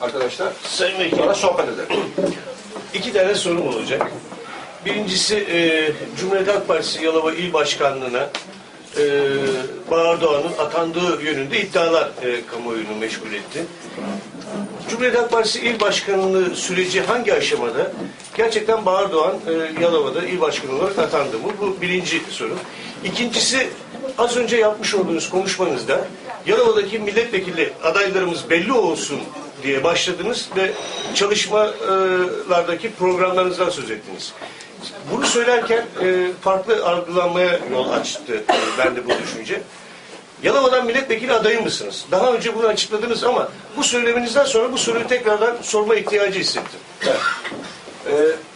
Arkadaşlar Sayın Vekilim, sonra sohbet edelim. iki tane sorum olacak. Birincisi e, Cumhuriyet Halk Partisi Yalova İl Başkanlığı'na e, Bahar Doğan'ın atandığı yönünde iddialar e, kamuoyunu meşgul etti. Cumhuriyet Halk Partisi İl Başkanlığı süreci hangi aşamada? Gerçekten Bahar Doğan e, Yalova'da İl Başkanı olarak atandı mı? Bu birinci soru. İkincisi az önce yapmış olduğunuz konuşmanızda Yalova'daki milletvekili adaylarımız belli olsun diye başladınız ve çalışmalardaki programlarınızdan söz ettiniz. Bunu söylerken e, farklı algılanmaya yol açtı e, ben de bu düşünce. Yalova'dan milletvekili adayı mısınız? Daha önce bunu açıkladınız ama bu söyleminizden sonra bu soruyu tekrardan sorma ihtiyacı hissettim. Ee,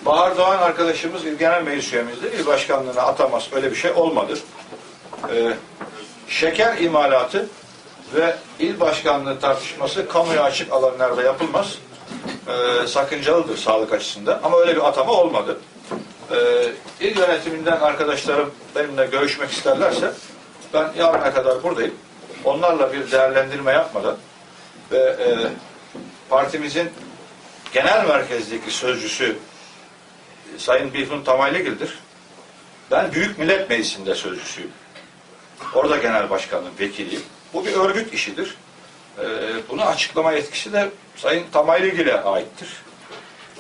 Bahar Doğan arkadaşımız Genel Meclis üyemizdir. İl başkanlığına atamaz. Öyle bir şey olmadı. Ee, şeker imalatı ve il başkanlığı tartışması kamuya açık alanlarda yapılmaz. Ee, sakıncalıdır sağlık açısından. Ama öyle bir atama olmadı. Ee, il yönetiminden arkadaşlarım benimle görüşmek isterlerse ben yarına kadar buradayım. Onlarla bir değerlendirme yapmadan ve e, partimizin genel merkezdeki sözcüsü e, Sayın Bihun Tamaylıgil'dir. Ben Büyük Millet Meclisi'nde sözcüsüyüm. Orada genel başkanım, vekiliyim. Bu bir örgüt işidir. Ee, bunu açıklama yetkisi de Sayın Tamaylıgil'e aittir.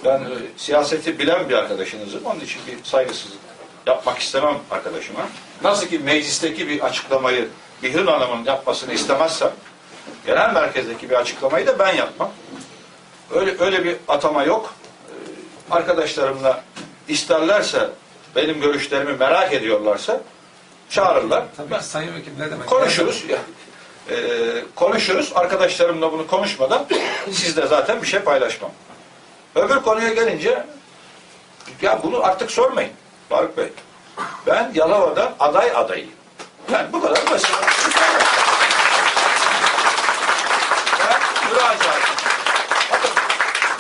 Ben e, siyaseti bilen bir arkadaşınızım. Onun için bir saygısızlık yapmak istemem arkadaşıma. Nasıl ki meclisteki bir açıklamayı Bihun Hanım'ın yapmasını istemezsem, genel merkezdeki bir açıklamayı da ben yapmam. Öyle öyle bir atama yok. Ee, Arkadaşlarımla isterlerse benim görüşlerimi merak ediyorlarsa çağırırlar. Tabii ki Sayın Vekilim ne demek? Konuşuruz. Ya, Ee, konuşuruz. Arkadaşlarımla bunu konuşmadan sizle zaten bir şey paylaşmam. Öbür konuya gelince ya bunu artık sormayın Faruk Bey. Ben Yalova'da aday adayıyım. Yani bu kadar basit. Ben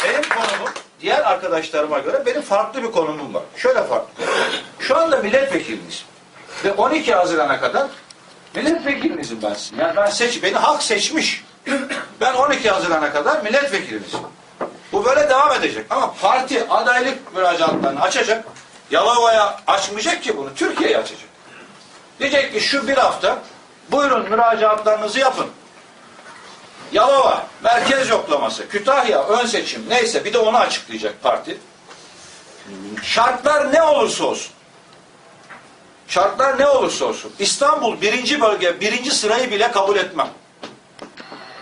benim konumum diğer arkadaşlarıma göre benim farklı bir konumum var. Şöyle farklı. Şu anda milletvekiliniz. Ve 12 Haziran'a kadar milletvekilinizim ben sizin. Yani ben seç, beni halk seçmiş. Ben 12 Haziran'a kadar milletvekilinizim. Bu böyle devam edecek. Ama parti adaylık müracaatlarını açacak. Yalova'ya açmayacak ki bunu. Türkiye'ye açacak. Diyecek ki şu bir hafta buyurun müracaatlarınızı yapın. Yalova, merkez yoklaması, Kütahya, ön seçim neyse bir de onu açıklayacak parti. Şartlar ne olursa olsun. Şartlar ne olursa olsun. İstanbul birinci bölge, birinci sırayı bile kabul etmem.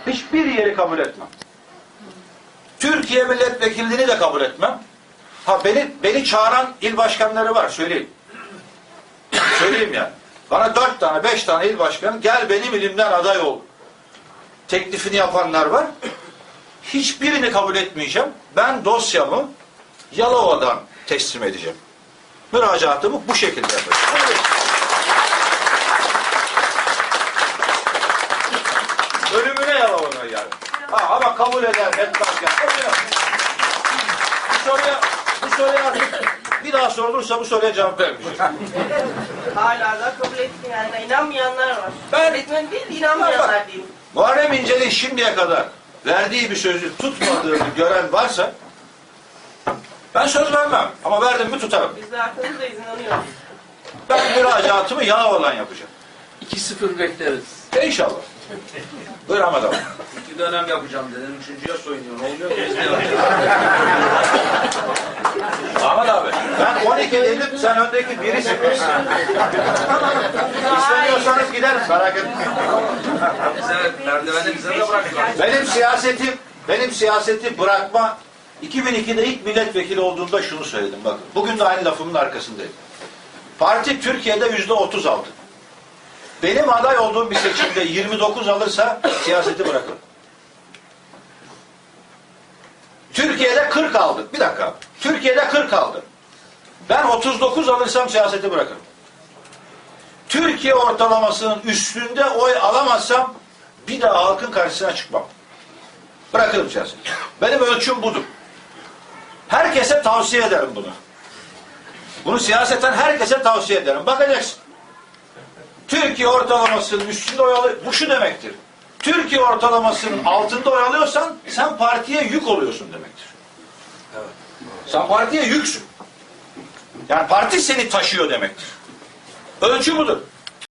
Hiçbir yeri kabul etmem. Türkiye milletvekilliğini de kabul etmem. Ha beni beni çağıran il başkanları var söyleyeyim. söyleyeyim yani. Bana dört tane, beş tane il başkanı gel benim ilimden aday ol. Teklifini yapanlar var. Hiçbirini kabul etmeyeceğim. Ben dosyamı Yalova'dan teslim edeceğim. Müracaatımı bu şekilde yapacağım. Ölümüne Yalova'dan yani. Ha, ama kabul eder, etmez yani. Bu soruya, bu soruya artık bir daha sorulursa bu soruya cevap vermeyeceğim. Hala da kabul etmeyenler, inanmayanlar var. Ben- etmeyen değil, inanmayanlar diyeyim. Muharrem İnce'nin şimdiye kadar verdiği bir sözü tutmadığını gören varsa ben söz vermem ama verdim mi tutarım. Biz de arkanızdayız, inanıyoruz. Ben müracaatımı Yalova'dan yapacağım. 2-0 bekleriz. İnşallah. Buyur Ahmet abi. İki dönem yapacağım dedim. Üçüncüye soyunuyor. Olmuyor ki. Ahmet abi. Ben 12 dedim sen öndeki birisin. İstemiyorsanız gideriz merak etmeyin. Bize merdiveni bize de bıraktılar. Benim siyasetim, benim siyaseti bırakma 2002'de ilk milletvekili olduğumda şunu söyledim bakın. Bugün de aynı lafımın arkasındayım. Parti Türkiye'de yüzde 30 aldı. Benim aday olduğum bir seçimde 29 alırsa siyaseti bırakırım. Türkiye'de 40 aldı. Bir dakika. Türkiye'de 40 aldı. Ben 39 alırsam siyaseti bırakırım. Türkiye ortalamasının üstünde oy alamazsam bir daha halkın karşısına çıkmam. Bırakırım siyaseti. Benim ölçüm budur. Herkese tavsiye ederim bunu. Bunu siyaseten herkese tavsiye ederim. Bakacaksın. Türkiye ortalamasının üstünde oy alır. Bu şu demektir. Türkiye ortalamasının altında oy alıyorsan sen partiye yük oluyorsun demektir. Sen partiye yüksün. Yani parti seni taşıyor demektir. Ölçü budur.